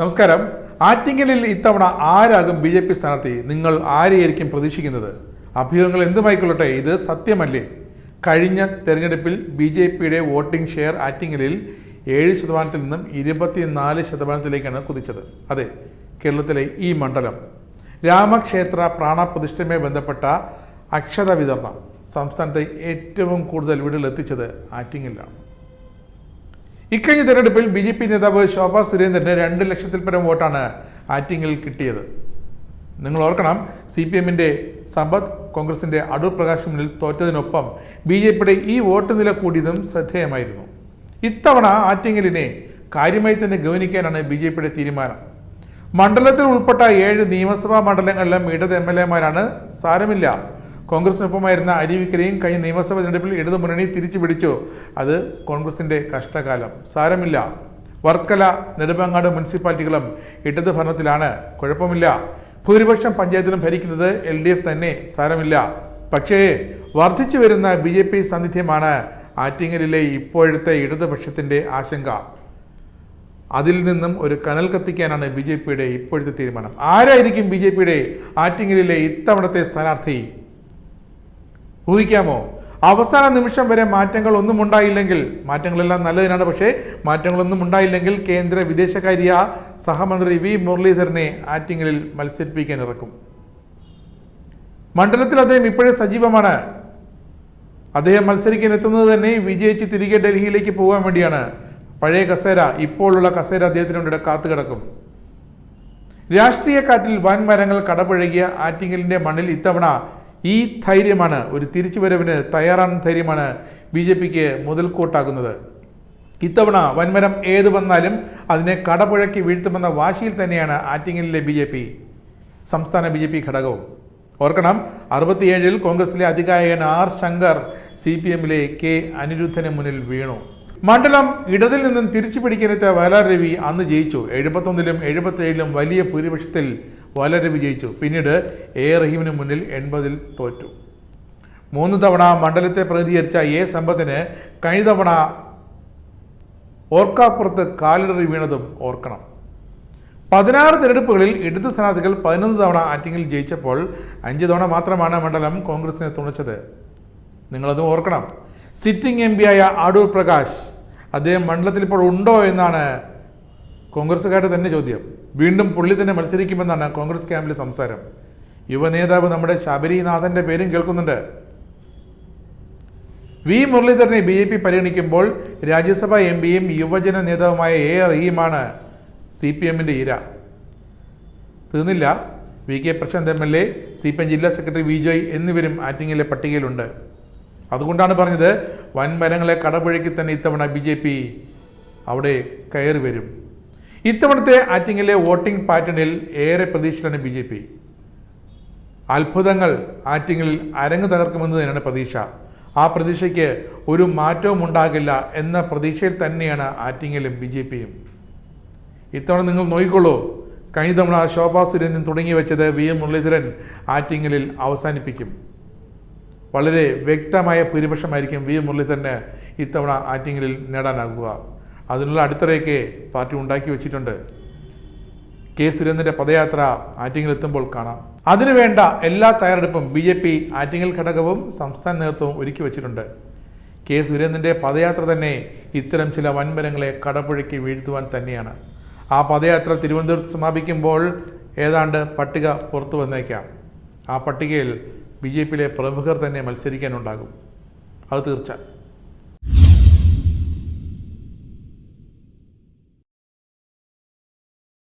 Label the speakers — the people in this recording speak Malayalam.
Speaker 1: നമസ്കാരം. ആറ്റിങ്ങലിൽ ഇത്തവണ ആരാകും ബി ജെ പി സ്ഥാനാർത്ഥി? നിങ്ങൾ ആരെയായിരിക്കും പ്രതീക്ഷിക്കുന്നത്? അഭ്യൂഹങ്ങൾ എന്തുമായിക്കൊള്ളട്ടെ? ഇത് സത്യമല്ലേ? കഴിഞ്ഞ തെരഞ്ഞെടുപ്പിൽ ബി ജെ പിയുടെ വോട്ടിംഗ് ഷെയർ ആറ്റിങ്ങലിൽ ഏഴ് ശതമാനത്തിൽ നിന്നും ഇരുപത്തിനാല് ശതമാനത്തിലേക്കാണ് കുതിച്ചത്. അതെ കേരളത്തിലെ ഈ മണ്ഡലം. രാമക്ഷേത്ര പ്രാണപ്രതിഷ്ഠയുമായി ബന്ധപ്പെട്ട അക്ഷത വിതരണം സംസ്ഥാനത്തെ ഏറ്റവും കൂടുതൽ വീടുകൾ എത്തിച്ചത് ആറ്റിങ്ങലിലാണ്. ഇക്കഴിഞ്ഞ തെരഞ്ഞെടുപ്പിൽ ബി ജെ പി നേതാവ് ശോഭാ സുരേന്ദ്രന് രണ്ട് ലക്ഷത്തിൽ പരം വോട്ടാണ് ആറ്റിങ്ങിൽ കിട്ടിയത്. നിങ്ങൾ ഓർക്കണം സി പി എമ്മിന്റെ സമ്പത്ത് കോൺഗ്രസിന്റെ അടൂർ പ്രകാശ് മുന്നിൽ തോറ്റതിനൊപ്പം ബി ജെ പിയുടെ ഈ വോട്ട് നില കൂടിയതും ശ്രദ്ധേയമായിരുന്നു. ഇത്തവണ ആറ്റിങ്ങലിനെ കാര്യമായി തന്നെ ഗവനിക്കാനാണ് ബി ജെ പിയുടെ തീരുമാനം. മണ്ഡലത്തിൽ ഉൾപ്പെട്ട ഏഴ് നിയമസഭാ മണ്ഡലങ്ങളിലും ഇടത് എം എൽ എമാരാണ് സാരമില്ല. കോൺഗ്രസിനൊപ്പമായിരുന്ന അരുവിക്കരയും കഴിഞ്ഞ നിയമസഭാ തെരഞ്ഞെടുപ്പിൽ ഇടതു മുന്നണി തിരിച്ചു പിടിച്ചു. അത് കോൺഗ്രസിന്റെ കഷ്ടകാലം. സാരമില്ല. വർക്കല നെടുമങ്ങാട് മുനിസിപ്പാലിറ്റികളും ഇടത് ഭരണത്തിലാണ്. കുഴപ്പമില്ല. ഭൂരിപക്ഷം പഞ്ചായത്തിലും ഭരിക്കുന്നത് എൽ ഡി എഫ് തന്നെ. സാരമില്ല. പക്ഷേ വർദ്ധിച്ചു വരുന്ന ബി ജെ പി സാന്നിധ്യമാണ് ആറ്റിങ്ങലിലെ ഇപ്പോഴത്തെ ഇടതുപക്ഷത്തിന്റെ ആശങ്ക. അതിൽ നിന്നും ഒരു കനൽ കത്തിക്കാനാണ് ബി ജെ പിയുടെ ഇപ്പോഴത്തെ തീരുമാനം. ആരായിരിക്കും ബി ജെ പിയുടെ ആറ്റിങ്ങലിലെ ഇത്തവണത്തെ സ്ഥാനാർത്ഥി? ഊഹിക്കാമോ? അവസാന നിമിഷം വരെ മാറ്റങ്ങൾ ഒന്നും ഉണ്ടായില്ലെങ്കിൽ മാറ്റങ്ങളെല്ലാം നല്ലതിനാണ് പക്ഷേ മാറ്റങ്ങളൊന്നും ഉണ്ടായില്ലെങ്കിൽ കേന്ദ്ര വിദേശകാര്യ സഹമന്ത്രി വി. മുരളീധരനെ ആറ്റിങ്ങലിൽ മത്സരിപ്പിക്കാൻ ഇറക്കും. മണ്ഡലത്തിൽ അദ്ദേഹം ഇപ്പോഴേ സജീവമാണ്. അദ്ദേഹം മത്സരിക്കാൻ എത്തുന്നത് തന്നെ വിജയിച്ച് തിരികെ ഡൽഹിയിലേക്ക് പോകാൻ വേണ്ടിയാണ്. പഴയ കസേര ഇപ്പോഴുള്ള കസേര അദ്ദേഹത്തിന് വേണ്ടി കാത്തു കിടക്കും രാഷ്ട്രീയ കാറ്റിൽ വൻ മരങ്ങൾ കടപുഴകിയ ആറ്റിങ്ങലിന്റെ മണ്ണിൽ ഇത്തവണ ഈ ധൈര്യമാണ് ഒരു തിരിച്ചുവരവിന് തയ്യാറാണ് ധൈര്യമാണ് ബി ജെ പിക്ക് മുതൽക്കൂട്ടാകുന്നത്. ഇത്തവണ വൻമരം ഏത് വന്നാലും അതിനെ കടപുഴക്കി വീഴ്ത്തുമെന്ന വാശിയിൽ തന്നെയാണ് ആറ്റിങ്ങലിലെ ബി ജെ പി. സംസ്ഥാന ബി ജെ പി ഘടകവും. ഓർക്കണം അറുപത്തിയേഴിൽ കോൺഗ്രസിലെ അധികായകൻ ആർ ശങ്കർ സി പി എമ്മിലെ കെ അനിരുദ്ധന് മുന്നിൽ വീണു. മണ്ഡലം ഇടതിൽ നിന്നും തിരിച്ചു പിടിക്കാനെത്തിയ വയലാർ രവി അന്ന് ജയിച്ചു. എഴുപത്തൊന്നിലും എഴുപത്തേഴിലും വലിയ ഭൂരിപക്ഷത്തിൽ വയലാർ രവി ജയിച്ചു. പിന്നീട് എ റഹീമിന് മുന്നിൽ എൺപതിൽ തോറ്റു. മൂന്ന് തവണ മണ്ഡലത്തെ പ്രതികരിച്ച എ സമ്പത്തിന് കഴിഞ്ഞ തവണ ഓർക്കാപ്പുറത്ത് കാലിടറി വീണതും ഓർക്കണം. പതിനാറ് തിരഞ്ഞെടുപ്പുകളിൽ ഇടത് സ്ഥാനാർത്ഥികൾ പതിനൊന്ന് തവണ ആറ്റിങ്ങിൽ ജയിച്ചപ്പോൾ അഞ്ച് തവണ മാത്രമാണ് മണ്ഡലം കോൺഗ്രസിനെ തുണച്ചത്. നിങ്ങളത് ഓർക്കണം. സിറ്റിംഗ് എം ആയ അടൂർ പ്രകാശ് അദ്ദേഹം മണ്ഡലത്തിൽ ഇപ്പോൾ ഉണ്ടോ എന്നാണ് കോൺഗ്രസ്സുകാരുടെ തന്നെ ചോദ്യം. വീണ്ടും പുള്ളി തന്നെ മത്സരിക്കുമെന്നാണ് കോൺഗ്രസ് ക്യാമ്പിലെ സംസാരം. യുവനേതാവ് നമ്മുടെ ശബരിനാഥന്റെ പേരും കേൾക്കുന്നുണ്ട്. വി മുരളീധരനെ ബി ജെ പി പരിഗണിക്കുമ്പോൾ രാജ്യസഭാ എം പിയും യുവജന നേതാവുമായ എ റഹീമാണ് സി പി എമ്മിന്റെ ഇര. തീർന്നില്ല. V K Prashanth M L A C P M ജില്ലാ സെക്രട്ടറി വിജയ് എന്നിവരും ആറ്റിങ്ങിലെ പട്ടികയിലുണ്ട്. അതുകൊണ്ടാണ് പറഞ്ഞത് വൻമരങ്ങളെ കടപുഴക്കി തന്നെ ഇത്തവണ ബി ജെ പി അവിടെ കയറി വരും. ഇത്തവണത്തെ ആറ്റിങ്ങിലെ വോട്ടിംഗ് പാറ്റേണിൽ ഏറെ പ്രതീക്ഷയിലാണ് ബി ജെ പി അത്ഭുതങ്ങൾ ആറ്റിങ്ങിൽ അരങ്ങ് തകർക്കുമെന്ന് തന്നെയാണ് പ്രതീക്ഷ. ആ പ്രതീക്ഷയ്ക്ക് ഒരു മാറ്റവും ഉണ്ടാകില്ല എന്ന പ്രതീക്ഷയിൽ തന്നെയാണ് ആറ്റിങ്ങലും ബി ജെ പിയും ഇത്തവണ നിങ്ങൾ നോക്കിക്കൊള്ളൂ കഴിഞ്ഞ തവണ ശോഭാ സുരേന്ദ്രൻ തുടങ്ങി വെച്ചത് വി എം മുരളീധരൻ ആറ്റിങ്ങലിൽ അവസാനിപ്പിക്കും. വളരെ വ്യക്തമായ ഭൂരിപക്ഷമായിരിക്കും വി മുരളീധരന് ഇത്തവണ ആറ്റിങ്ങലിൽ നേടാനാകുക. അതിനുള്ള അടിത്തറയൊക്കെ പാർട്ടി ഉണ്ടാക്കി വെച്ചിട്ടുണ്ട്. കെ സുരേന്ദ്രന്റെ പദയാത്ര ആറ്റിങ്ങിൽ എത്തുമ്പോൾ കാണാം. അതിനുവേണ്ട എല്ലാ തയ്യാറെടുപ്പും ബി ജെ പി ആറ്റിങ്ങൽ ഘടകവും സംസ്ഥാന നേതൃത്വവും ഒരുക്കി വെച്ചിട്ടുണ്ട്. കെ സുരേന്ദ്രന്റെ പദയാത്ര തന്നെ ഇത്തരം ചില വൻമരങ്ങളെ കടപുഴക്കി വീഴ്ത്തുവാൻ തന്നെയാണ്. ആ പദയാത്ര തിരുവനന്തപുരത്ത് സമാപിക്കുമ്പോൾ ഏതാണ്ട് പട്ടിക പുറത്തു വന്നേക്കാം. ആ പട്ടികയിൽ ബി ജെ പിയിലെ പ്രമുഖർ തന്നെ മത്സരിക്കാനുണ്ടാകും. അത് തീർച്ച